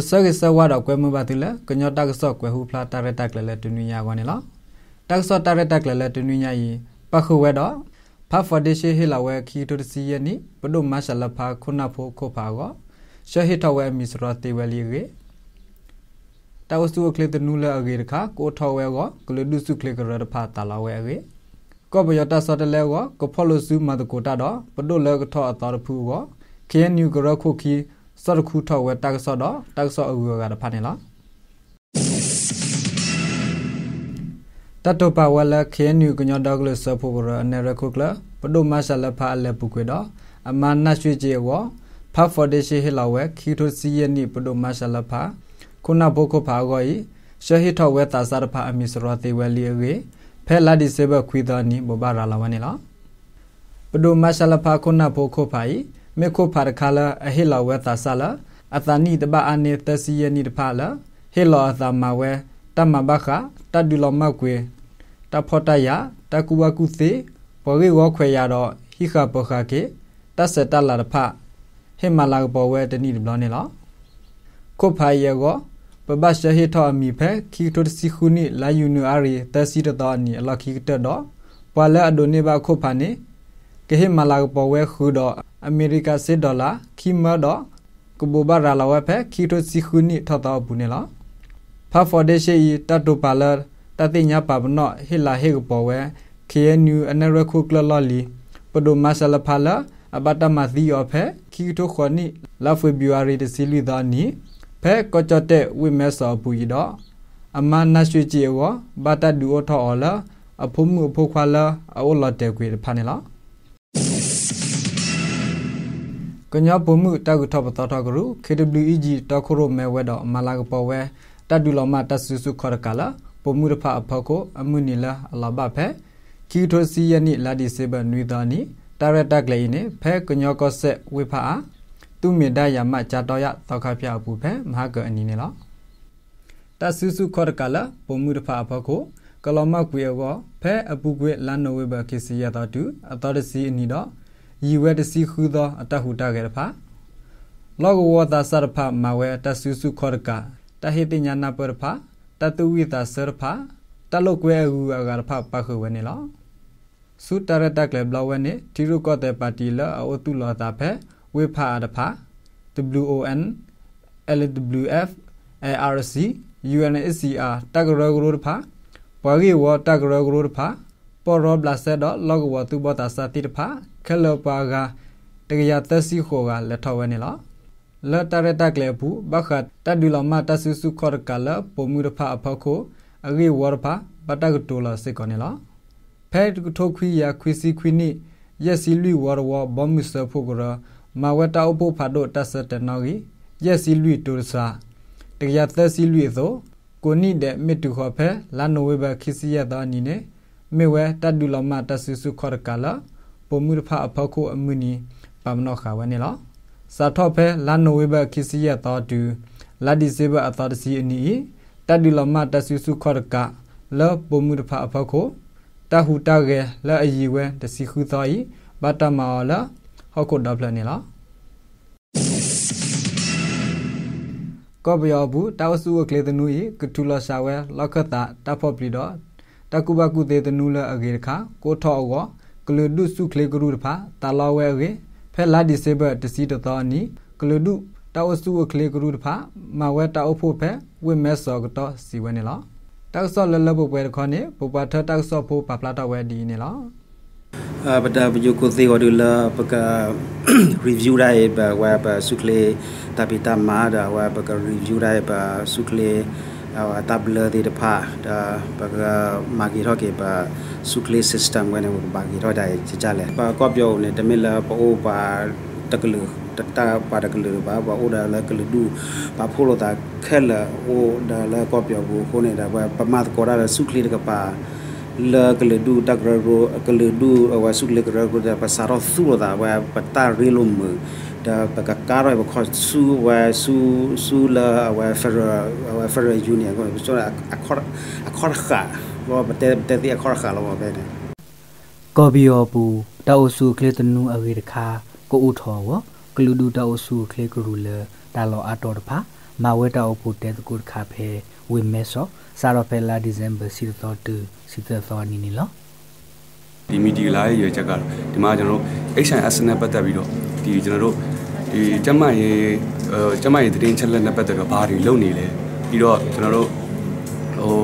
ပစကစဝါတော့ကွဲမှုပါတိလဲကညောတက်ဆော့ကွဲဟုဖလာတာရတက်လဲလဲတူနီယာကွာနေလားတက်ဆော့တာရတက်လဲလဲတူနီယာယီပခုဝဲတော့ဖာဖော်ဒေရှိဟီလာဝဲခီတိုတစီယနီဘဒုမဆလဖာခုနဖိုခိုဖာကောရှဟီထဝဲမီစရတေဝလီရေတဝစုကလေတနူလာအဂေရခါကိုထဝဲကောကလဒုစုကလေကရဖာတလာဝဲရေကောဘယတာဆော့တလဲကောကဖော်လို့စုမတကိုတာတော့ဘဒုလဲကထောအတော်ဖူကော KNU ကရခုခီ စော့ခုထောက်ဝဲတက်ဆော့တော့တက်ဆော့အူကရဖာနေလားတတပဝလခဲနူကညောဒေါကလဆဖိုကရအနရခုကလပဒုမဆလဖာအလက်ပုကွေတော့အမနရွှေကျေဝဖာဖော်ဒေရှိဟလာဝဲခီတိုစီယနီပဒုမဆလဖာခုနဘုခဖာဂောဤရှဟိထောဝဲတာစားဖာအမီစရတေဝလီရေဖဲလာဒီစေဘခွီတော်နီဘဘရာလာဝနေလားပဒုမဆလဖာခုနဘုခဖာဤ မေခိုဖာရခါလာအဟိလာဝဲတာဆာလာအတနိတဘအနေတစီယနိတဖာလာဟေလောအသမဝဲတမဘခတဒူလောမကွေတဖောတယတကူဝကုသေပေါ်ရီဝခွေရတော့ဟိခပခကေတဆတလာတဖဟေမလာပေါ်ဝဲတနိဘလောနေလောခုဖာယေကိုပပရှဟေထောအမီဖဲခီတိုစီခုနိလာယူနူအရီတစီတတော်နီအလခိတတော့ပွာလဲအဒိုနေဘခုဖာနေ ကဟေမလာပေါ်ဝဲခူတော့အမေရိကစစ်ဒေါ်လာခီမတော့ကဘူဘာရာလာဝဲဖဲခီတိုစီခုနိထောတော်ဘူးနေလားဖာဖော်ဒေရှိတတ်တူပါလာတတိညာပါဘနော့ဟီလာဟေကပေါ်ဝဲ KNU အနရခုကလလလီပဒိုမဆလဖလာအဘတမသီယောဖဲခီတိုခွန်နိလာဖေဗျူအာရီတစီလီဒါနီဖဲကောချတဲ့ဝိမဲဆောပူရီတော့အမနရွှေကြည်ဝဘာတဒူအထော်လာအဖုံမှုဖုခွာလာအော်လတဲ့ကွေဖာနေလား ကညပုံမှုတကုထပတထကရု KWEG တခရိုမဲဝဲတော့မလာကပေါ်ဝဲတဒူလမတဆူစုခေါ်ကလာပုံမှုရဖအဖကိုအမှုနီလာအလာဘဖဲကီထိုစီယနိလာဒီစေဘနွေတော်နီတရတက်လေနေဖဲကညောကောဆက်ဝိဖာသူမေဒယာမဂျာတော်ရသောခပြအပူဖဲမဟာကအနီနေလောတဆူစုခေါ်ကလာပုံမှုရဖအဖကို ကလမကွေကောဖဲအပုကွေလန်နိုဝေဘခေစီယတာတူအတော်တစီအနီတော့ဤဝဲတစီခူသောအတဟုတကေတဖာလောကဝတာစရဖမဝဲတဆုစုခောရကတဟိတညာနာပရဖာတတဝိတာစရဖာတလုကွဲဟုအကရဖပခဝဲနေလောစုတရတကလဘလဝဲနေတီရုကောတဲ့ပါတီလအတုလောတာဖဲဝေဖာတဖာ WON LWF ARC UNSCR တကရဂရုတဖာ ပဝေဝတကရဂရုဖာပေါ်ရောဘလာဆက်တော့လောကဝသူဘတာစတိတဖာခလပါကတကရသက်စီခိုကလက်ထော်ဝဲနေလားလက်တရတက်လေဘူးဘခတ်တဒူလမတဆူစုခေါ်ကလပုံမှုရဖအဖခိုအဂေဝရဖပတကတိုလာစေကောနေလားဖဲထိုခွီယာခွီစီခွီနိယစီလူဝရဝဘမစဖို့ကရမဝတာအဖို့ဖာဒိုတဆတနော်ကြီးယစီလူတူစာတကရသက်စီလူသော ကိုနိတဲ့မြတူခေါ်ဖဲလာနိုဝေဘခီစီယတာနီနေမေဝဲတဒူလမတဆူစုခေါ်ကလပုံမှုဖအဖခုအမှုနီပမနောခါဝနေလောစာထော့ဖဲလာနိုဝေဘခီစီယတော်တူလာဒီစေဘအတော်တစီအနီတဒူလမတဆူစုခေါ်ကလောပုံမှုဖအဖခုတဟူတကဲလာအီဝဲတစီခုတော်ဤဘတ်တမောလာဟောက်ကုတ်ဒပလနေလော ကောဘယောဘူးတောက်စုကလေတနူဤကထူလရှာဝဲလောက်ခတာတဖော့ပလီတော့တကုဘကုသေးတနူလအဂေခါကိုထော့အောကလူဒုစုခလေကရုတဖာတာလာဝဲရေဖဲလာဒီစေဘတစီတတော်နီကလူဒုတောက်စုခလေကရုတဖာမဝဲတောက်ဖို့ဖဲဝိမဲစောကတော့စီဝဲနေလားတောက်စောလလဘပွဲခေါနေပပထတောက်စောဖို့ပပလာတော့ဝဲဒီနေလား အပတာဘယကိုသေးဝဒလာပက review ရိုင်ဘဝဘစုခလေတပိတမာဒါဝဘက review ရိုင်ဘစုခလေအတဘလဒီတဖာဒါဘကမာဂီရောကေပါစုကလေး system ဝင်နေဘာဂီရောဒိုင်ချကြလဲပါကော့ပြောနေတမီလာပိုပါတကလူတတာပါတကလူပါဘာအိုဒါလာကလူဒူပါဖိုလိုတာခဲလာအိုဒါလာကော့ပြောဘူးကိုနေတာဘာပမတ်ကောရာစုကလေးတကပါ လာကလေဒူတကရရိုကလေဒူဝါစုကလေကရရိုဒါပစာရောသူရတာဝါပတာရီလုံးမဒါပကကာရဘခေါ်ဆူဝါဆူဆူလာဝါဖရဝါဖရယူနီယံကိုဆိုအခေါ်အခေါ်ခါဘောပတဲ့တဲ့အခေါ်ခါလောပဲတဲ့ကော်ဘီယောပူတောက်ဆူကလေတနူအ ဝေတခါကိုဥထောဝကလူဒူတောက်ဆူကလေကရူလေဒါလောအတော်တဖာမာဝဲတောက်ဖို့တဲတကုခါဖဲဝေမဲဆောစာရဖဲလာဒီဇင်ဘာစီတော်တူစီတော်နီနီလောဒီမီဒီလာရဲ့ရွေချက်ကတော့ဒီမှာကျွန်တော်တို့ HIS နဲ့ပတ်သက်ပြီးတော့ဒီကျွန်တော်တို့ဒီကျမရေးအဲကျမရေးသတင်းချက်လက်နဲ့ပတ်သက်တော့ဘာတွေလုပ်နေလဲပြီးတော့ကျွန်တော်တို့ဟို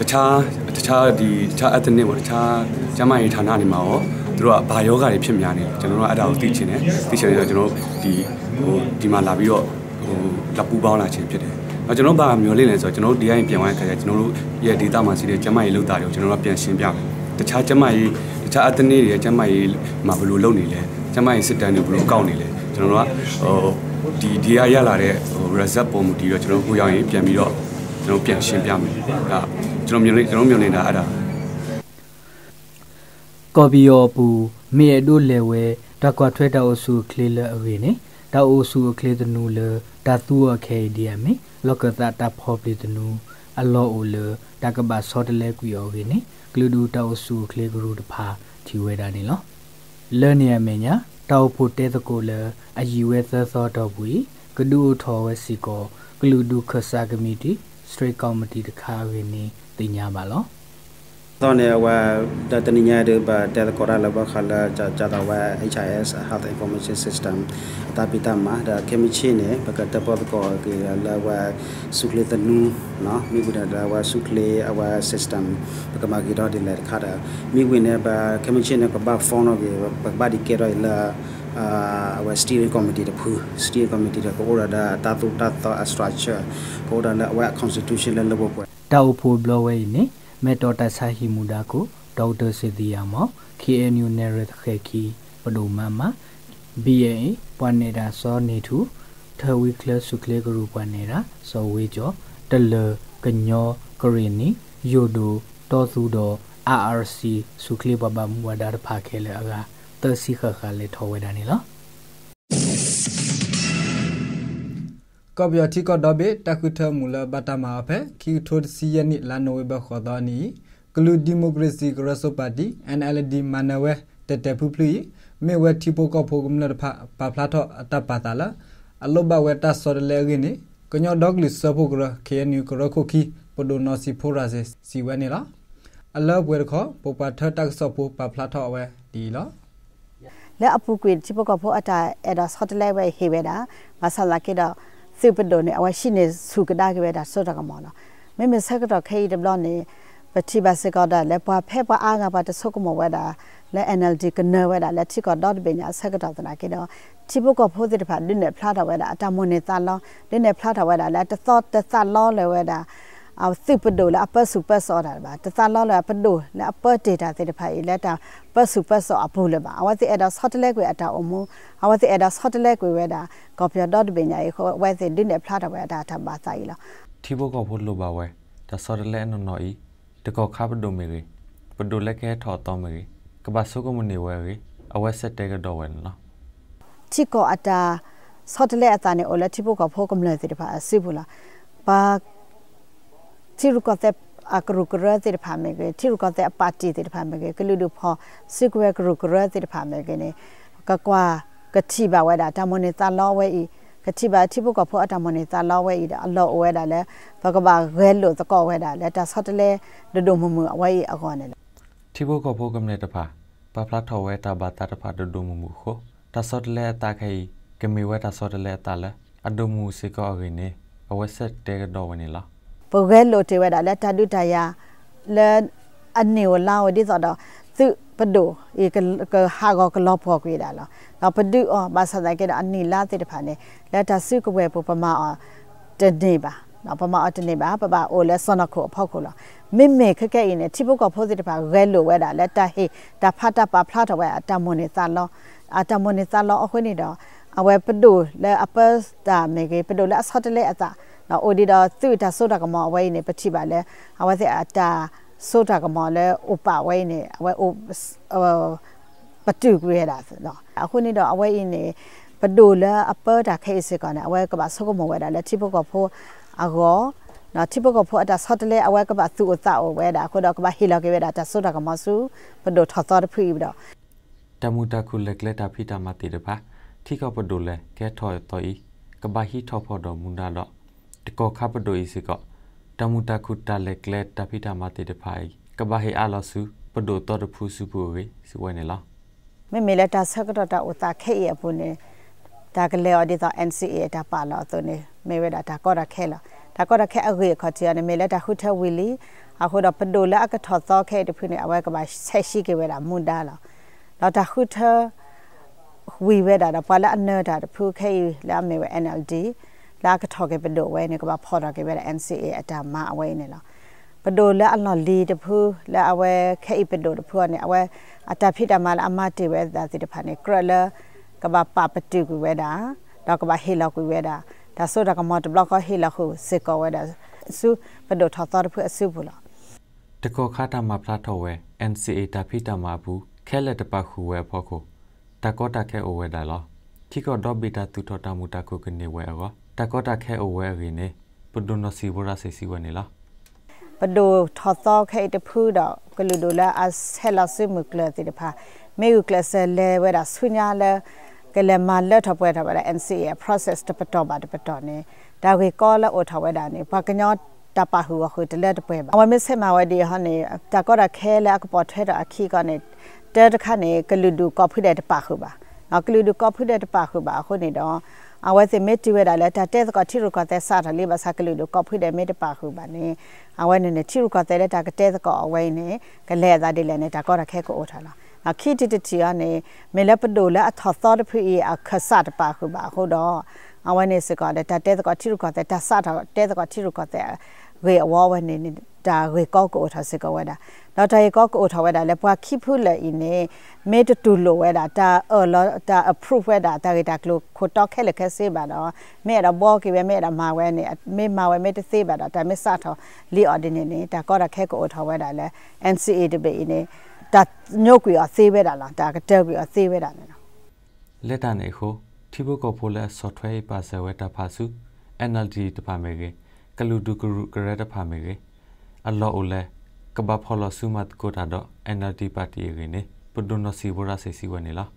တခြားတခြားဒီတခြား ethnic ပေါ့တခြားကျမရေးဌာနတွေမှာရောသူတို့ကဘာယောဂါတွေဖြစ်များနေလဲကျွန်တော်တို့ကအဲ့ဒါကိုသိချင်တယ်သိချင်တယ်ကျွန်တော်တို့ဒီဟိုဒီမှာလာပြီးတော့ဟိုလက်ပူပေါင်းလာခြင်းဖြစ်တယ်။ အဲကျွန်တော်ဘာမျောလေးလဲဆိုတော့ကျွန်တော်တို့ဒီအိမ်ပြန်သွားတဲ့ခါကျကျွန်တော်တို့ရဲ့ data မှာရှိတဲ့ကျမရေးလောက်တာတွေကိုကျွန်တော်တို့ပြန်ရှင်းပြမယ်။တခြားကျမရေးတခြားအသင်းတွေရဲ့ကျမရေးမှာဘယ်လိုလုပ်နေလဲ။ကျမရေးစစ်တမ်းတွေဘယ်လိုကောက်နေလဲ။ကျွန်တော်တို့ကဟိုဒီဒီရရလာတဲ့ဟို result ပုံမူတည်တော့ကျွန်တော်ကိုရောက်ရင်ပြန်ပြီးတော့ကျွန်တော်ပြန်ရှင်းပြမယ်။အဲကျွန်တော်မြင်ကျွန်တော်မြင်နေတာအဲ့ဒါကော်ပီယောပူမေဒိုလေဝဲတကွာထွဲတောက်ဆူကလေးလအဝေနေတောက်ဆူကလေးတနူလဒါသူအခဲဒီယမေ လောကတာတာဖောပလီတနူအလောအိုလတကဘာစောတလဲကွီယောဝေနေကလူဒူတောက်ဆူကလေးဂရုတဖာထီဝဲတာနေလောလဲနေယမေညာတောက်ဖို့တဲတကိုလအယီဝဲသသောတော့ဘူးကဒူထောဝဲစီကိုကလူဒူခဆာကမီတီစထရိတ်ကော်မတီတခါဝေနေတင်ညာပါလော ตอนนี้ว่าดัตนิญาเดบแต่กอราลบขลาจะจะตว่า HIS Health Information System ตาปิตามาดาเคมีชีเนี่ยปกติปอดก็คือลาว่าสุขเลตนูเนาะมีบุดาว่าสุขเลอว่า system ปกมากีดอดิเลคาดามีวินเนี่ยบาเคมีชีเนี่ยก็บาฟอนอเกปกบาดิเกรอยลาအာဝစတီရီကော်မတီတဖူစတီရီကော်မတီတကိုရဒါတာတူတာတာစထရာချာကိုရဒါဝက်ကွန်စတီတူးရှင်းလည်းလုပ်ဖို့တောက်ဖို့ဘလောဝဲနေ မေတော်တဆာဟီမူဒါကိုဒေါက်တာစီဒီယာမော KNU နယ်ရခေခီပဒိုမမ BA ပွန်နေတာစောနေထူထဝီကလဆုကလေဂရုပွန်နေတာစောဝေကျော်တလကညောကရီနီယိုဒိုတောသူတော် RRC ဆုကလေဘဘမူဝဒါဖာခဲလေအကတစီခခလေထောဝဲတာနေလော ကောဗျာတီကောဒဘေတကုထမူလဘတာမာဖဲခီထိုစီယနိလာနိုဝေဘခေါ်တော်နီကလူဒီမိုကရေစီဂရဆိုပါတီ NLD မနဝဲတတဖူဖလီမေဝဲတီပိုကောဖိုကမလဖပါဖလာတော့အတပါတာလာအလောဘဝဲတာဆော်လေရင်းနီကညောဒေါဂလစ်ဆဖိုဂရခေနူကရခိုခီပဒိုနိုစီဖိုရာဇေစီဝဲနီလာအလောဘဝဲခေါ်ပိုပါထတက်ဆော့ဖိုပါဖလာတော့ဝဲဒီလောလက်အပူကွေချပကောဖိုအတာအဲ့ဒါဆော့တလဲဝဲဟေဝဲတာမဆလာကေတော့ စုပဒိုနေအဝရှိနေစုကဒါကဝဲတာဆော့တာကမောနော်မေမေဆက်ကတော့ခေဒဘလနေပတိပါစကဒါလက်ပွားဖဲပွားအားငါပါတဆုကမဝဲတာလဲ NLD ကနဝဲတာလက်တိကဒေါတ်ပညာဆက်ကတော့တနာကေတော့ချိပုကဖိုးတဲ့ဖာဒင်းနဲ့ဖလာတာဝဲတာအတမွန်နေသလောဒင်းနဲ့ဖလာတာဝဲတာလက်တသောတသလောလဲဝဲတာ အသစ်ပဒိုလာပစုပဆောတာပါတသလောလာပဒိုလာပဒေတာတဲ့ဖာလက်တာပစုပဆောအဖို့လေပါအဝတိအဒါဆော့တလဲကွေအတာအမှုအဝတိအဒါဆော့တလဲကွေဝဲတာကော်ပီဒေါတ်ပညာရေခေါ်ဝဲစစ်ဒင်းနဲ့ဖလာတာဝဲတာထပ်ပါဆိုင်လားထီပုကဖိုးလိုပါဝဲဒါဆော့တလဲနော်နော်ဤတကောခါပဒိုမေရီပဒိုလက်ကဲထော်တော်မေရီကဘာဆုကမနေဝဲရီအဝဲဆက်တဲကတော့ဝဲနော်ချီကောအတာဆော့တလဲအတာနဲ့အိုလက်ချီပုကဖိုးကမလဲတဲ့ဖာအစီဘူးလား ပါချီရုကတဲ့အကရုကရတဲ့ဖာမေကချီရုကတဲ့ပါတီတဲ့ဖာမေကကလူဒူဖောစစ်ကွဲကရုကရတဲ့ဖာမေကနေကကွာကတိပါဝဲတာတမနေတာလောဝဲဤကတိပါတိပုကဖောအတမနေတာလောဝဲဤအလောဝဲတာလဲဘကဘာရဲလို့တကောဝဲတာလဲတဆော့တလဲဒဒုံမမအဝဲဤအကောနဲ့တိပုကဖောကမနေတဖာပပလာထောဝဲတာဘာတာတဖာဒဒုံမမခိုတဆော့တလဲတာခိုင်ကမေဝဲတဆော့တလဲတာလဲအဒုံမူစေကောရင်းနေအဝဲဆက်တဲကတော့ဝနေလား ပဂဲလိုတေဝဒါလက်တဒုတယာလဲအနေဝလာဝဒီသောတော့သူပဒိုဧကကဟာဂောကလောဖောကွေးတာလောတော့ပဒုအောဘာသာတဲ့ကအနိလာတဲ့တဖာနေလက်တဆုကဝဲပပမာတနေပါနော်ပမာအတနေပါပပအိုလဲဆွနခုအဖောက်ခုလောမိမေခက်ခဲရင်တိပုကဖိုးတဲ့တဖာရဲလိုဝဲတာလက်တဟေတာဖတာပါဖလာတော့ဝဲအတမွန်နေသလောအတမွန်နေသလောအခုနေတော့အဝဲပဒိုလဲအပစတာမေကေပဒိုလဲအဆော့တလဲအတာ နော်အိုဒီတော့သူ့တာဆိုတာကမောအဝဲနေပတိပါလဲအဝဲစီအတာဆိုတာကမောလဲဥပဝဲနေအဝဲဥပတူကြရတာနော်အခုနေတော့အဝဲနေပဒိုလာအပတာခဲစကနအဝဲကပါဆုကမောဝဲတာလဲတိပကဖို့အကောနော်တိပကဖို့အတာဆော့တလဲအဝဲကပါသူ့အသအဝဲတာခုတော့ကပါဟီလောကေဝဲတာတဆိုတာကမောစုပဒိုထော်တော်ဖိပြီးတော့တမူတခုလက်လက်တာဖိတာမတိတပါထိကပဒိုလဲကဲထော်တော်ဤကဘာဟီထော်ဖို့တော်မူနာတော့ တကောခပဒိုဤစီကောတမူတခုတလက်ကလက်တပိတာမတေတဖိုင်ကဘာဟေအလဆုပဒိုတော်တဖူစုပူရေစီဝဲနေလားမေမေလက်တာဆကတော့တာဥတာခဲရပုန်နေတာကလေအဒီတာ NCA တာပါလာတော့နေမေဝဲတာတာကောရခဲလာတာကောရခဲအဂေခေါ်ချရနေမေလက်တာခုထဝီလီအခုတော့ပဒိုလာအကထောသောခဲတဖူနေအဝဲကဘာဆက်ရှိကေဝဲတာမွန်ဒါလာတော့တာခုထဝီဝဲတာတော့ပါလာအနော်တာတဖူခဲလာမေဝဲ NLD လာကထောကေပဒိုဝဲနေကဘာဖော်တာကေဝဲ NCA အတာမအဝဲနေလားပဒိုလာအလော်လီတဖူလာအဝဲခဲပဒိုတဖူကနေအဝဲအတာဖိတမလာအမတေဝဲဒါစီတဖာနေကရလာကဘာပပတူကွေဝဲတာတော့ကဘာဟေလောက်ကွေဝဲတာဒါဆိုတော့ကမတ်ဘလော့ကဟေလောက်ဟုစေကောဝဲတာစုပဒိုထောတော်တဖူအစုဘူးလားတကောခတာမဖလာထောဝဲ NCA တာဖိတမဘူးခဲလက်တပခုဝဲဖို့ကိုတကောတာခဲအိုဝဲဒါလောခိကောဒေါဘီတာတူထောတာမူတာကိုကနေဝဲအော တကောတာခဲအိုဝဲရင်းနေပဒုနစီဘရာစေစီဝဲနေလားပဒိုထောသောခဲတဖူးတော့ကလူဒိုလာအဆဲလာစမကလတိတဖာမေယူကလဆဲလဲဝဲတာဆွညာလဲကလမလက်ထပွဲထပါ NCA process တပတော့ပါတပတော့နေဒါခေကောလာအိုထဝဲတာနေဘာကညောတပဟူခုတလက်တပွဲပါအဝမစမဝဒီဟနေတာကောရခဲလဲအကပေါ်ထဲတာအခီကနေတဲတခနဲ့ကလူဒူကောဖုတဲ့တပခုပါနောက်ကလူဒူကောဖုတဲ့တပခုပါခုနေတော့ အဝဲစမစ်တီဝဲတာလဲတတဲ့ကတိရုကတဲ့စားတယ်လေးပါစကလူဒူကောဖုတဲ့မေတပခုပါနေအဝဲနေနေတိရုကတဲ့တာကတဲ့ကအဝဲနေကလဲသားဒီလဲနေတာကောရခဲကိုအိုထားလားခိတတတီကနေမေလပဒိုလာအထောသောတဖိအခဆတ်ပါခုပါခုတော့အဝနေစကတဲ့တဲတကတိရုကတဲ့တဆတ်တဲတကတိရုကတဲ့ ဝေအဝဝနေဒါဝေကောက်ကိုထစကဝဒါတော့တေကောက်ကိုထဝဒါလေပွားခိဖုလေအင်းနေမေတတူလိုဝဒါတာအော်လာတာ approve ဝဒါတာတာကလိုခိုတော့ခဲလေခဲစေပါတော့မေရဘောကိဝမေရမာဝဲနေမေမာဝဲမေတစေပါတော့ဒါမေစထောလီအော်ဒီနေနေတာကောရခဲကိုထဝဒါလေ NCA တပေနေဒါညုတ်ကွေအသေးပဲတာလားဒါကတက်ကွေအသေးပဲတာနော်လက်တနေခုတိဘကိုပိုလက် software ပါဆဝဲတာဖာစု NLD တပါမေကေ ကလူဒုကရုကရတဖာမေကေအလောအိုလဲကဘာဖော်လဆုမတ်ကိုတာတော့ NLD ပါတီရေနေပဒုနစီဘရာစေစီဝနေလား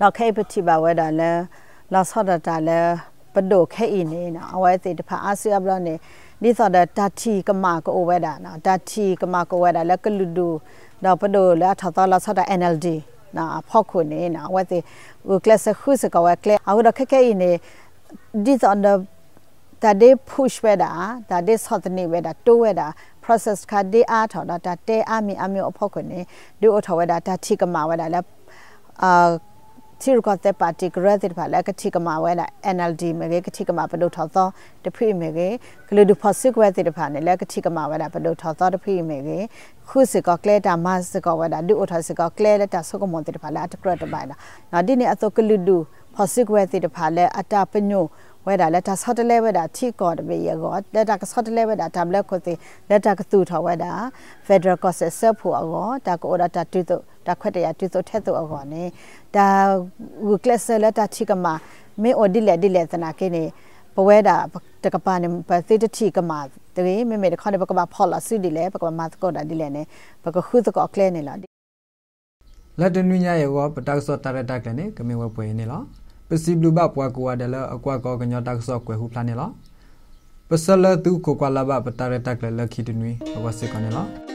လောက်ခဲပတိပါဝဲတာလဲလောက်ဆော့တာလဲပဒိုခဲအင်းနေနော်အဝဲစီတဖာအာဆီယဘလနေဒီသောတာတတီကမာကိုဝဲတာနော်တတီကမာကိုဝဲတာလဲကလူဒူတော့ပဒိုလာထသလာဆတာ NLD နာဖောက်ခုနေနာဝတ်ဒီကလစ်ခုစကဝကလအော်ဒခခဲနေ this on the that they push ဝဲတာ that they sort နေဝဲတာတိုးဝဲတာ process ခါဒီအားထော်တာတဲအမီအမီအဖောက်ခုနေဒီအထော်ဝဲတာတတိကမာဝဲတာလဲအာချီရကတဲ့ပါတီကရတဲ့ပါလဲကတိကမာဝဲလာ NLD မေကတိကမာဘဒုထောသောတဖိမေကကလူဒူဖစစ်ဝဲတဲ့ပါနေလဲကတိကမာဝဲလာဘဒုထောသောတဖိမေကခုစကကလေတာမစကဝဲတာဒုအထစကကလေတာစကမွန်တဲ့ပါလဲအတကရတပါလာနော်ဒီနေအသောကလူဒူဖစစ်ဝဲတဲ့ပါလဲအတာပညို ဝဲတာလက်တာဆော့တလဲဝဲတာထိကောတပေရကောလက်တာဆော့တလဲဝဲတာတမ်လက်ခုသေးလက်တာကတူထောဝဲတာ Federal Cost ဆက်ဖို့အောတာကိုရတာတူတူတာခွက်တရတူတူထက်တူအောနေဒါဝကလစလက်တာချိကမမေအော်ဒီလက်ဒီလက်သနာကိနေပဝဲတာတကပါနေပသိတတိကမတရေမေမေတခေါနေပကပါဖော်လာစီဒီလေပကပါမတ်ကောတာဒီလေနေပကခုတကောကလဲနေလားလက်တနွညရဲ့ကောပတောက်စောတရတက်ကနေကမေဝပွဲနေလား ပစီဘလူဘပွားကွာတယ်လအကွာကောကညတက်စောကွယ်ဟုဖလာနေလားပစလတူကိုကွာလာဘပတရတက်လခီတနွေဝစကနေလား